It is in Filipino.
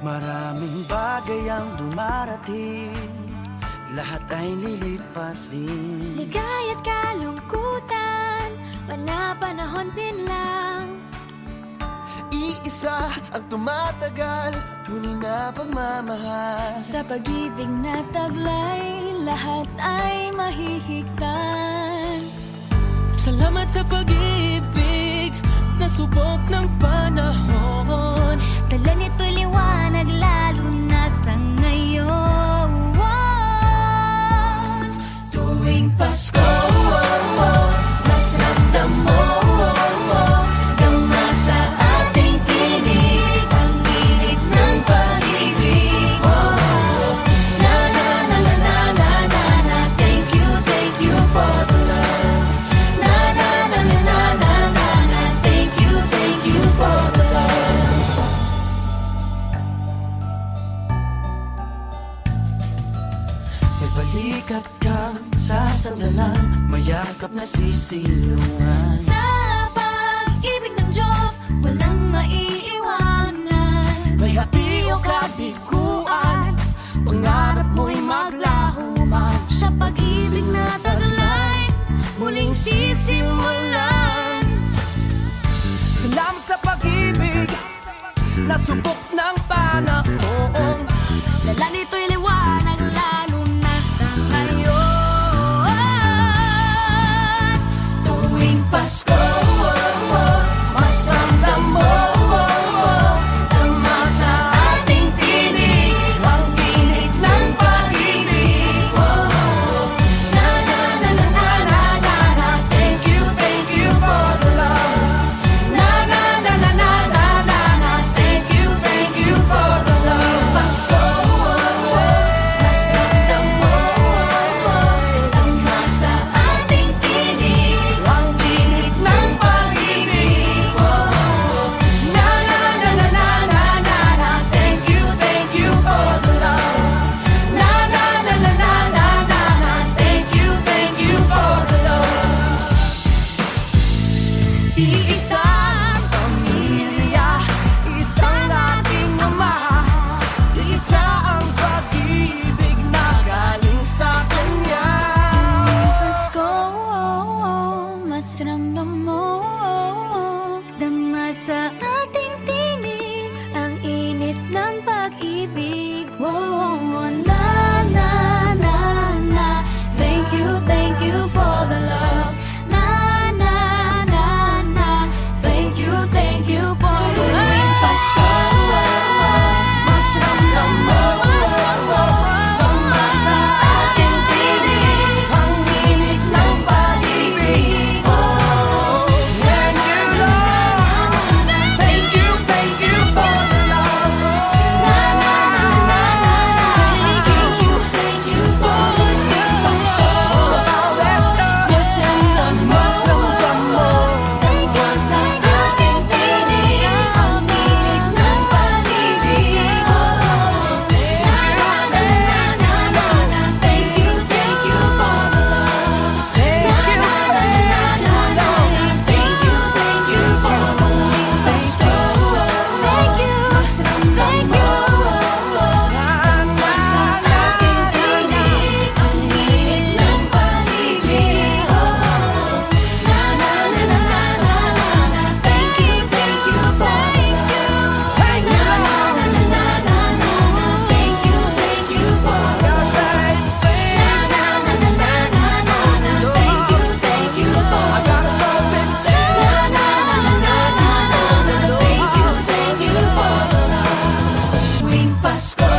Maraming bagay ang dumarating. Lahat ay lilipas din. Ligaya't kalungkutan Panapanahon din lang. Iisa ang tumatagal Tunay na pagmamahal. Sa pag-ibig na taglay Lahat ay mahihigtan Salamat sa pag-ibig na subok ng panahon. Dala nito'y liwanag Lalo na Mayakap na sisilungan. Sa pag-ibig ng Diyos, walang maiiwanan. May hapi o kabiguan Pangarap mo'y maglaho man Sa pag-ibig na taglay, muling sisimulan. Salamat sa pag-ibig na subok ng panahon Y Pascua.